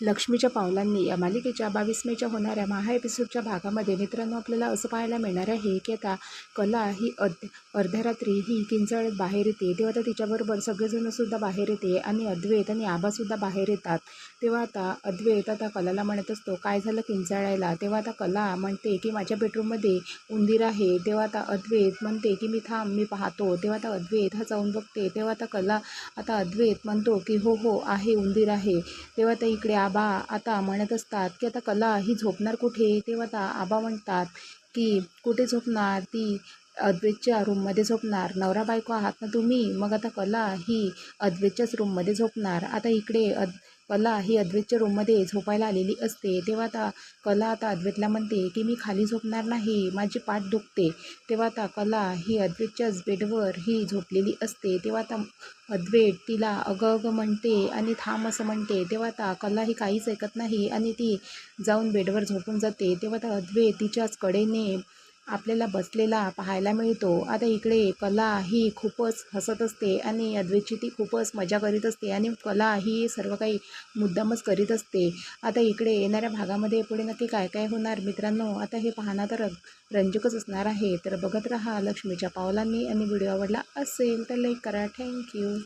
लक्ष्मीच्या पावलांनी या मालिकेच्या बावीस मेच्या होणाऱ्या महा एपिसोडच्या भागामध्ये मित्रांनो आपल्याला असं पाहायला मिळणार आहे की आता कला ही अर्ध अर्ध्यारात्री ही किंचाळत बाहेर येते. तेव्हा आता तिच्याबरोबर सगळेजणसुद्धा बाहेर येते आणि अद्वैत आणि आबासुद्धा बाहेर येतात. तेव्हा आता अद्वैत आता कलाला म्हणत असतो काय झालं किंचाळायला तेव्हा आता कला म्हणते की माझ्या बेडरूममध्ये उंदीर आहे. तेव्हा आता अद्वैत म्हणते की मी थांब मी पाहतो. तेव्हा आता अद्वैत हा जाऊन बघते. तेव्हा आता कला आता अद्वैत म्हणतो की हो हो आहे उंदीर आहे. तेव्हा आता इकडे आबा आता म्हणत असतात की आता कला ही झोपणार कुठे? तेव्हा आता आबा म्हणतात की कुठे झोपणार? ती अद्वेतच्या रूममध्ये झोपणार. नवरा बायको आहात ना तुम्ही? मग आता कला ही अद्वेतच्याच रूममध्ये झोपणार. आता इकडे अद कला ही अद्वैतच्या रूममध्ये झोपायला आलेली असते. तेव्हा आता कला आता अद्वैतला म्हणते की मी खाली झोपणार नाही माझी पाठ दुखते. तेव्हा आता कला ही अद्वैतच्याच बेडवर ही झोपलेली असते. तेव्हा आता अद्वैत तिला अगं अगं म्हणते आणि थांब असं म्हणते. तेव्हा आता कला ही काहीच ऐकत नाही आणि ती जाऊन बेडवर झोपून जाते. तेव्हा आता अद्वैत तिच्याच कडेने आपल्याला बसलेला पाहायला मिळतो. आता इकडे कला ही खूपच हसत असते आणि अद्वेची ती खूपच मजा करीत असते आणि कला ही सर्व काही मुद्दामच करीत असते. आता इकडे येणाऱ्या भागामध्ये पुढे नक्की काय काय होणार? मित्रांनो आता हे पाहणं तर रंजकच असणार आहे. तर बघत राहा लक्ष्मीच्या पावलांनी आणि व्हिडिओ आवडला असेल तर लाईक करा. थँक्यू